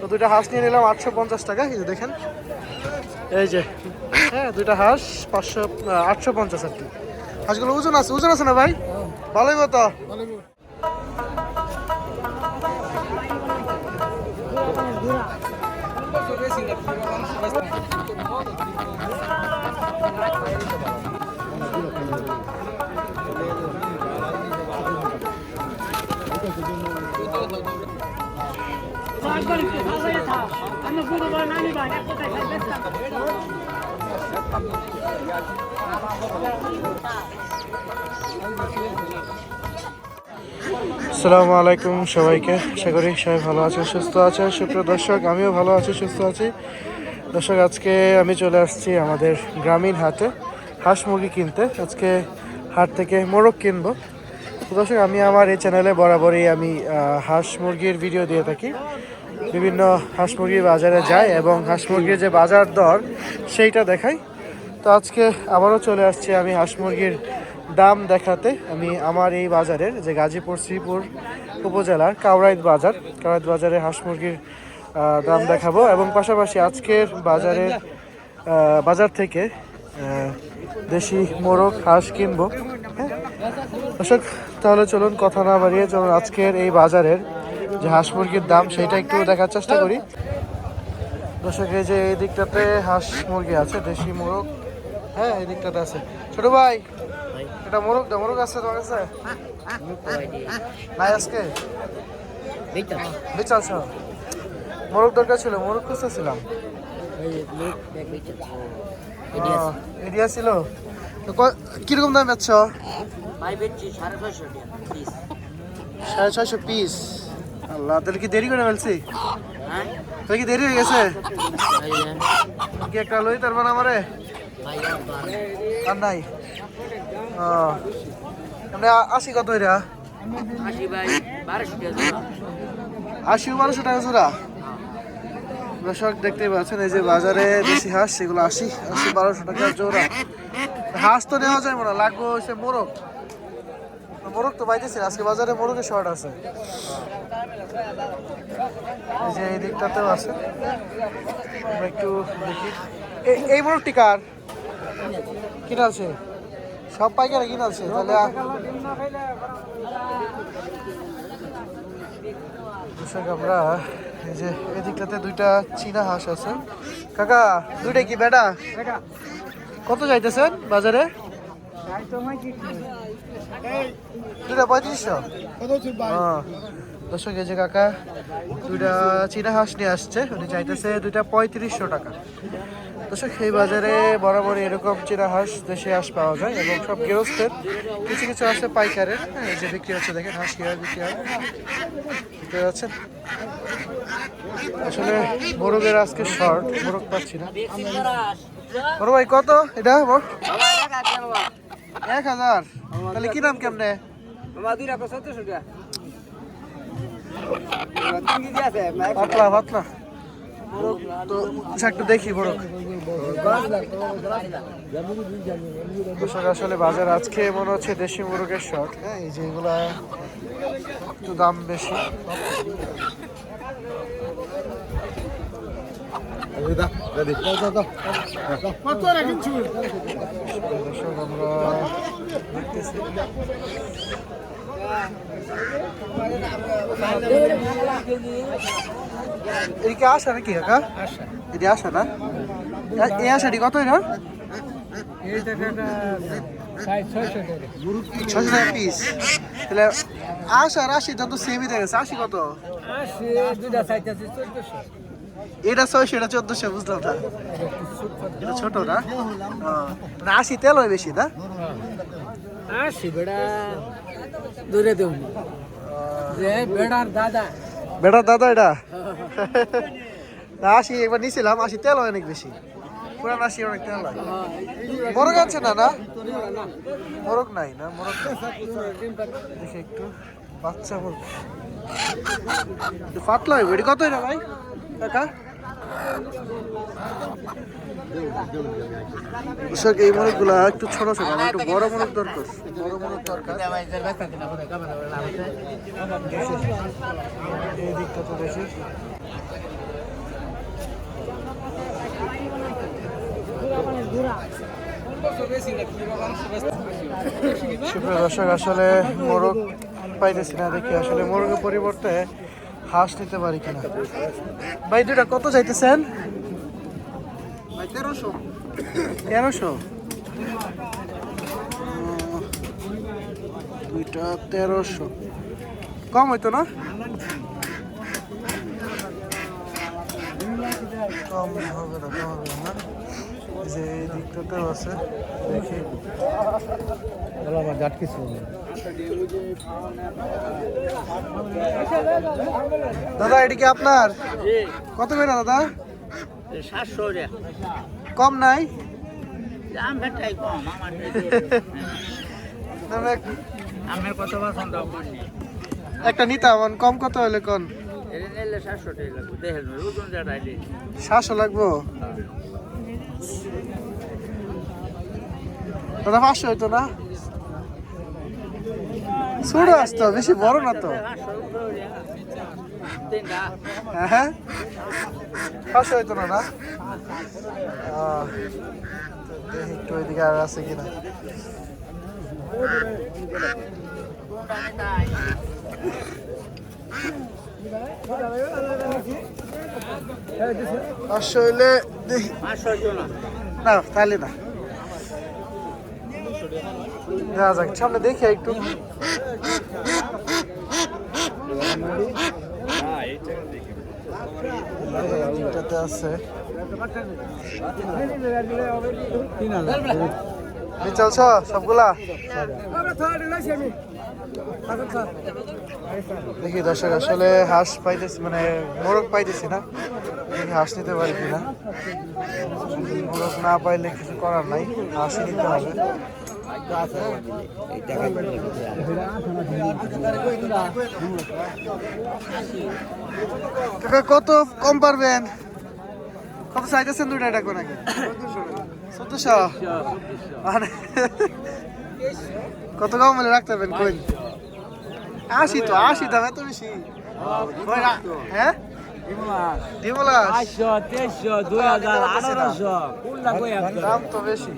তো দুইটা হাঁস নিয়ে নিলাম, আটশো পঞ্চাশ টাকা, এই দেখেন। এই যে হ্যাঁ দুইটা হাঁস, পাঁচশো আটশো পঞ্চাশ আর কি। হাঁসগুলো ওজন আছে ওজন আছে না ভাই? ভালোই মতো আমি বুড়ো আসসালামু আলাইকুম সবাইকে। আশা করি সবাই ভালো আছেন, সুস্থ আছেন। সুপ্রিয় দর্শক, আমিও ভালো আছি, সুস্থ আছি। দর্শক, আজকে আমি চলে আসছি আমাদের গ্রামীণ হাটে হাঁস মুরগি কিনতে। আজকে হাট থেকে মোরগ কিনবো। দর্শক, আমি আমার এই চ্যানেলে বরাবরই আমি হাঁস মুরগির ভিডিও দিয়ে থাকি। বিভিন্ন হাঁস মুরগির বাজারে যাই এবং হাঁস মুরগির যে বাজার দর, সেইটা দেখাই। তো আজকে আবারও চলে আসছি আমি হাঁস মুরগির দাম দেখাতে। আমি আমার এই বাজারের যে গাজীপুর শ্রীপুর উপজেলার কাউরাইদ বাজার কাউরাইদ বাজারে হাঁস মুরগির দাম দেখাবো এবং পাশাপাশি আজকের বাজারে বাজার থেকে দেশি মোরগ, হাঁস কিনবো। হ্যাঁ? দর্শক, তাহলে চলুন কথা না বাড়িয়ে চলুন আজকের এই বাজারের যে হাঁস মুরগির দাম সেটা একটু দেখার চেষ্টা করি। দর্শক এই যে এই দিকটাতে হাঁস মুরগি আছে দেশি মোরগ। হ্যাঁ এই দিকটাতে আছে। ছোট ভাই এটা মোরগ দা মোরগ আছে তোমার কাছে? নাই আজকে? বেচালছ মোরগ দরকার ছিল মোরগ খুঁজতেছিলাম। এরিয়া ছিল। তো ক- কীরকম দাম বেচছ ভাই সাড়ে ছয়শো পিস। আল্লাহ, তাহলে কি দেরি করে ফেলছি? তাহলে কি দেরি হয়ে গেছে? কি একটা লই তার মানে আমারে? আর নাই। ও। এমনি আ- আশি কত এটা আশি বারোশো টাকা জোড়া। দর্শক দেখতেই পাচ্ছেন, এই যে বাজারে দেশি হাঁস, সেগুলো আশি আশি বারোশো টাকা জোড়া। হাঁস তো নেওয়া যায় না, লাগবে হচ্ছে মোরগ। মোরগ তো পাইতেছি আজকে বাজারে মোরগের শর্ট আছে। এই যে এই দিকটাতেও আছে। একটু দেখি। এই মোরগটি কার? কিনা আছে সব পাইকারি কিনা আছে তাহলে আমরা এই যে এদিকটাতে দুইটা চীনা হাঁস আছে। কাকা দুইটা কি বেটা। কত যাইতেছেন বাজারে? দুইটা পঁয়ত্রিশশো? হ্যাঁ। দর্শক, এই যে কাকা, দুইটা চীনা হাঁস নিয়ে আসছে। উনি চাইতেছে দুইটা পঁয়ত্রিশশো টাকা। দর্শক, এই বাজারে বরাবর এরকম চীনা হাঁস দেশি হাঁস পাওয়া যায় এবং সব গৃহস্থের কিছু কিছু আছে পাইকারের। যে বিক্রি হচ্ছে, দেখেন হাঁস কি হয় বিক্রি হয়। বুঝতে পারছেন আসলে মোরগের আজকে শর্ট, মোরগ পাচ্ছি না। বড় ভাই, কত? এটা এক হাজার। তাহলে কি নাম কেমনে? পাতলা পাতলা। মোরগ তো আচ্ছা, একটু দেখি দর্শক আসলে বাজার আজকে মনে হচ্ছে দেশি মোরগের শর্ট হ্যাঁ এই যে এগুলা একটু দাম বেশি। এদিকে আসা নাকি কাকা? এদিকে আসা না? এ- এই আশাটি কত এটা ছশো টাকা। পিস তাহলে আশা আর আশি যত সেমই দেখেছে আশি কত? এটা ছয়শো এটা চোদ্দশো বুঝলাম না। এটা ছোট না? মানে আশি তেল হয় বেশি না? আসি বেড়া। দূরে দেব বেড়ার দাদা। বেটার দাদা এটা? আশি একবার নিছিলাম আশি তেল হয় অনেক বেশি। পুরান আশি অনেক তেল হয়। মোরগ আছে না না? মোরগ নাই না মোরগ নাই। দেখি একটু বাচ্চা মোরগ। পাতলা হইব এটি কত এটা ভাই? কাকা দর্শক এই মোরগগুলা একটু ছোট ছোট আমার একটু বড় মোরগ দরকার। বড় দরকার। দর্শক, আসলে মোরগ পাইতেছি না দেখি। আসলে মোরগের পরিবর্তে হাঁস নিতে পারি কিনা? ভাই দুটা কত চাইতেছেন? তেরোশো। তেরোশো দুইটা তেরোশো। কম হইতো না? কম হবে না, কম হবে না। যে এই দিকটাতেও আছে দেখি। আমার কিছু দাদা এটি কি আপনার? কত করে দাদা? সাতশো কম নাই? একটা নিতাম কম কত হলে কোন সাতশো টাকা লাগবে? দাদা পাঁচশো হইতো না ছোট আসতো বেশি বড় না তো হ্যাঁ হইতো না না একটু ওইদিকে আর আছে কিনা পাঁচশো হইলে দেখি না তাহলে না। দেখা যাক সামনে দেখি একটু। এটাতে আছে। চলছ সবগুলা। দেখি দর্শক, আসলে হাঁস পাইতেছি মানে মোরগ পাইতেছি না। দেখি হাঁস নিতে পারি কিনা। মোরগ না পাইলে কিছু করার নাই হাঁস নিতে হবে। কত কম পারবেন? কত চাইতেছেন দুইটা টাকা নাকি চোদ্দশো। মানে কত কম হলে রাখতে পারবেন কই? আশি তো আশি দাম এত বেশি। হ্যাঁ? দাম তো বেশি।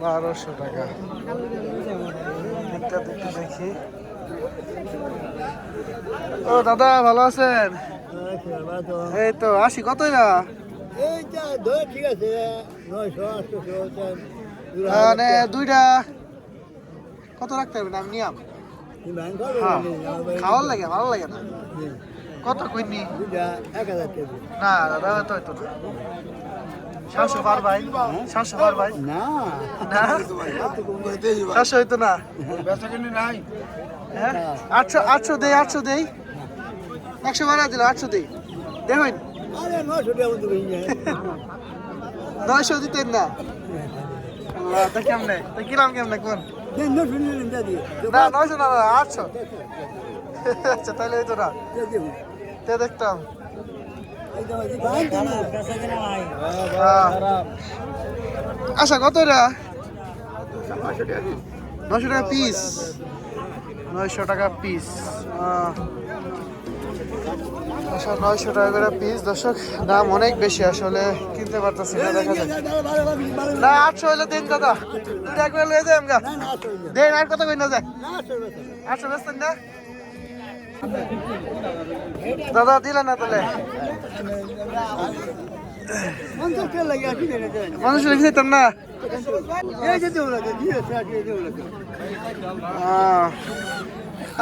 বারোশো টাকা। দেখি। ও দাদা ভালো আছেন? এই তো আশি না ঠিক আছে মানে দুইটা। কত রাখতে হবে না আমি নিয়াম? হ্যাঁ খাওয়ার লাগে ভালো লাগে না। কত কইনি? না দাদা তো সাতশো পার ভাই সাতশো পার ভাই। না। সাতশো হইতো না? বেচা কিনে নাই। হ্যাঁ? আটশো আটশো দেই আটশো দেই। একশো বাড়া দিল আটশো দেই দেখুন নয়শো দিতেন না। আল্লাহ তা কেমনে? তা কিলাম কেমনে? কোন? নয়শো না নয়শো না না আটশো। আচ্ছা তাহলে হইতো না। তে দেখতাম। আচ্ছা কত এটা নয়শো টাকা পিস নয়শো টাকা পিস আচ্ছা নয়শো টাকা করে পিস দর্শক, দাম অনেক বেশি আসলে কিনতে পারতেছি না, দেখা যায় না, আটশো হইলে দিন, দাদা। দুই টাকা করে লয়ে যাই আমগা দেন, আর কত কই না যায়? আটশো বেচতেন না? দাদা, দিলেন না তাহলে? মানুষ রেখে দিতাম না?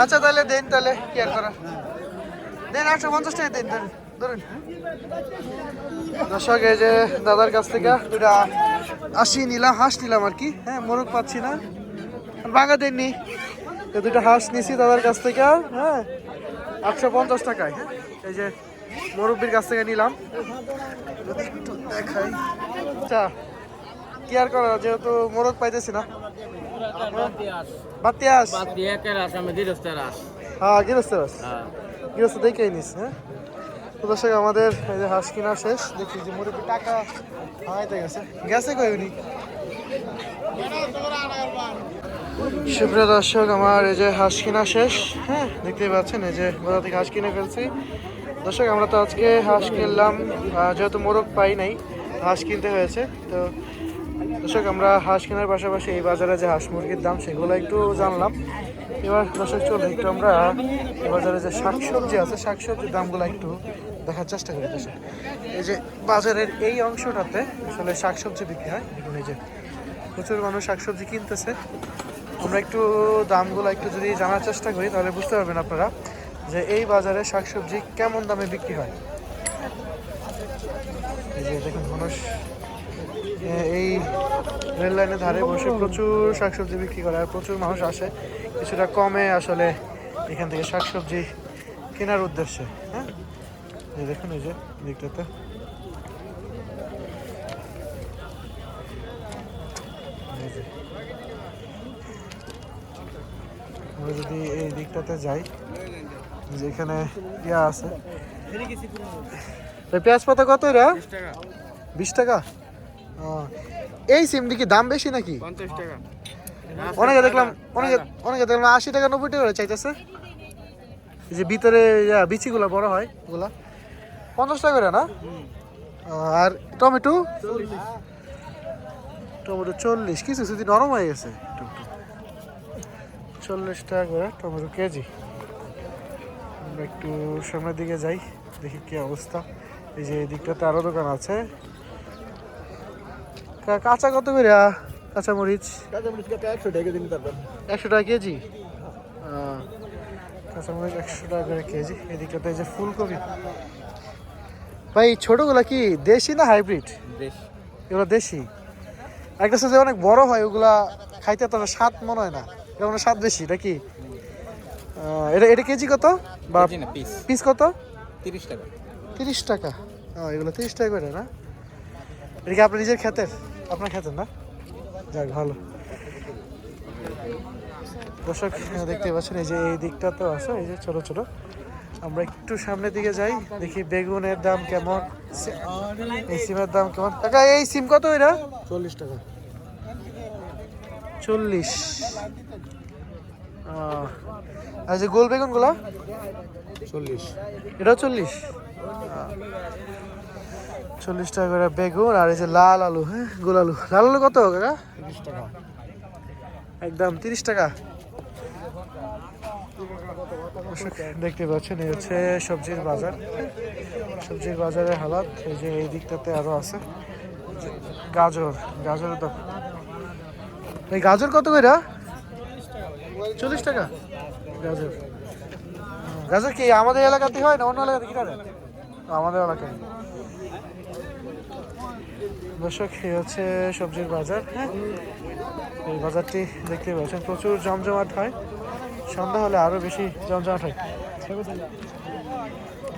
আচ্ছা তাহলে দেন তাহলে, কি আর করা দেন একশো পঞ্চাশ টাকা দিন ধরুন দর্শক এই যে দাদার কাছ থেকে দুটা আশি নিলাম হাঁস নিলাম আর কি। হ্যাঁ মোরগ পাচ্ছি না। বাঙা দেননি। তো দুটা হাঁস নিছি দাদার কাছ থেকে হ্যাঁ আটশো পঞ্চাশ টাকায়। হ্যাঁ এই যে মুরব্বির কাছ থেকে নিলাম। যদি একটু দেখাই। আচ্ছা কি আর করা যেহেতু মোরগ পাইতেছি না। বাতি আস। হ্যাঁ গৃহস্থ আস। গৃহস্থ দেখেই নিস হ্যাঁ? তো দর্শক, আমাদের এই যে হাঁস কিনা শেষ, দেখি যে মুরব্বী টাকা ভাঙাইতে গেছে। গেছে কই উনি? সুপ্রিয় দর্শক, আমার এই যে হাঁস কিনা শেষ হ্যাঁ দেখতেই পাচ্ছেন, এই যে বাজার থেকে হাঁস কিনে ফেলছি। দর্শক, আমরা তো আজকে হাঁস কিনলাম যেহেতু মোরগ পাই নাই, হাঁস কিনতে হয়েছে, তো দর্শক, আমরা হাঁস কেনার পাশাপাশি এই বাজারে যে হাঁস মুরগির দাম, সেগুলো একটু জানলাম। এবার দর্শক চলে একটু আমরা বাজারে যে শাকসবজি আছে, শাকসবজির দামগুলো একটু দেখার চেষ্টা করি এই যে বাজারের এই অংশটাতে আসলে শাকসবজি বিক্রি হয়। দেখুন এই যে প্রচুর মানুষ শাকসবজি কিনতেছে। আমরা একটু দামগুলো একটু যদি জানার চেষ্টা করি, তাহলে বুঝতে পারবেন আপনারা যে এই বাজারে শাকসবজি কেমন দামে বিক্রি হয়। এই যে দেখুন, মানুষ এই রেল লাইনের ধারে বসে প্রচুর শাকসবজি বিক্রি করে আর প্রচুর মানুষ আসে। কিছুটা কমে আসলে এখান থেকে শাকসবজি কেনার উদ্দেশ্যে হ্যাঁ? এই দেখুন এই যে দিকটাতে আমরা যদি এই দিকটাতে যাই যে এখানে ইয়া আছে। পেঁয়াজ পাতা কত এরা বিশ টাকা? এই সিমটি কি দাম বেশি নাকি? অনেকে দেখলাম অনেকে অনেকে দেখলাম আশি টাকা নব্বই টাকা করে চাইতেছে। এই যে ভিতরে বিচিগুলো বড় হয় ওগুলা পঞ্চাশ টাকা করে না? আর টমেটো? টমেটো চল্লিশ কিছু যদি নরম হয়ে গেছে একটু চল্লিশ টাকা করে টমেটো কেজি। আমরা একটু সামনের দিকে যাই দেখি কি অবস্থা। এই যে এই দিকটাতে আরও দোকান আছে। কাঁচা কত করে কাঁচা মরিচ একশো টাকা কেজি? আহ, কাঁচা মরিচ একশো টাকা করে কেজি। এই দিকটাতে এই যে ফুলকপি। ভাই ছোটগুলা কি দেশি না হাইব্রিড? এগুলো দেশি? একটা সাথে অনেক বড় হয় ওগুলা খাইতে তো স্বাদ মনে হয় না। এগুলো স্বাদ বেশি নাকি? এটা এটা কেজি কত? বা পিস পিস কত? তিরিশ টাকা। তিরিশ টাকা। ও এগুলো তিরিশ টাকা করে না? এটা কি আপনার নিজের খেতের আপনার খেতের না? যাক ভালো। দর্শক দেখতে পাচ্ছেন এই যে এই দিকটা তো আছে এই যে ছোট ছোট। আমরা একটু সামনের দিকে যাই দেখি বেগুনের দাম কেমন। এই সিমের দাম কেমন? কাকা এই সিম কত এটা? চল্লিশ টাকা। চল্লিশ। আর যে গোল বেগুনগুলা? চল্লিশ। এটাও চল্লিশ? চল্লিশ টাকা করে বেগুন আর এই যে লাল আলু হ্যাঁ গোল আলু। লাল আলু কত কাকা? তিরিশ টাকা। একদম তিরিশ টাকা। দেখতে পাচ্ছেন এই হচ্ছে সবজির বাজার। সবজির বাজারের হালাত এই যে এই দিকটাতে আরও আছে। গাজর গাজরের দাম। এই গাজর কত করে চল্লিশ টাকা। গাজর। গাজর কি আমাদের এলাকাতে হয় না অন্য এলাকাতে কিনা আমাদের এলাকায়। দর্শক এই হচ্ছে সবজির বাজার হ্যাঁ? এই বাজারটি দেখতে পাচ্ছেন প্রচুর জমজমাট হয়। সন্ধ্যা হলে আরও বেশি জমজমাট হয়।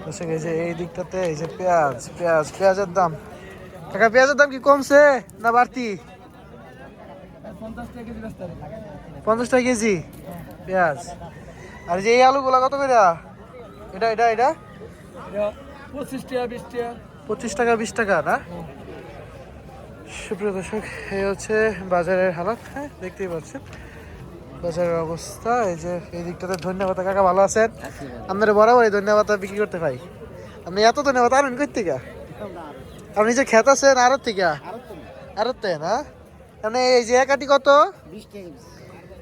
দর্শক এই যে এই দিকটাতে এই যে পেঁয়াজ পেঁয়াজ পেঁয়াজের দাম। টাকা পেঁয়াজের দাম কি কমছে না বাড়তি? পঞ্চাশ টাকা কেজি পেঁয়াজ। আর যে এই আলুগুলা কত করে? এটা এটা এটা? পঁচিশ টাকা বিশ টাকা। পঁচিশ টাকা বিশ টাকা না? সুপ্রিয় দর্শক এই হচ্ছে বাজারের হালাত হ্যাঁ দেখতেই পাচ্ছেন। বাজারের অবস্থা এই যে এই দিকটাতে ধন্যবাদ কাকা ভালো আছেন? আপনার বরাবর এই ধন্যবাদ বিক্রি করতে পাই আপনি এত ধন্যবাদ আনেন কই থেকে আপনি যে খেত আছেন আরত থেকে? আরত থেকে। না? মানে এই যে একাটি কত?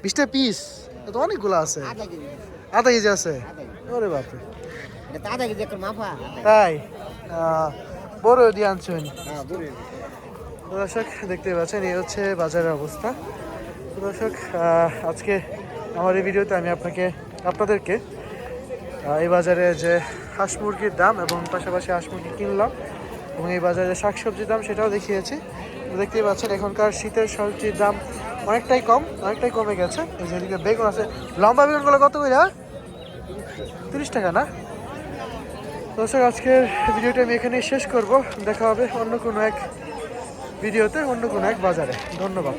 বিশটা পিস। তো অনেকগুলো আছে। আধা কেজি আছে। ওরে বাপরে। তাই? বড় দিয়ে আনছেন। তো দর্শক দেখতে পাচ্ছেন, এই হচ্ছে বাজারের অবস্থা। দর্শক আজকে আমার এই ভিডিওতে আমি আপনাকে, আপনাদেরকে এই বাজারে যে হাঁস মুরগির দাম এবং পাশাপাশি হাঁস মুরগি কিনলাম এবং এই বাজারে শাকসবজির দাম সেটাও দেখিয়েছি। দেখতেই পাচ্ছেন, এখনকার শীতের সবজির দাম অনেকটাই কম, অনেকটাই কমে গেছে। এই যে এদিকে বেগুন আছে, লম্বা বেগুনগুলো কত করে তিরিশ টাকা, না? দর্শক, আজকের ভিডিওটা আমি এখানেই শেষ করব। দেখা হবে অন্য কোনো এক ভিডিওতে অন্য কোনো এক বাজারে। ধন্যবাদ।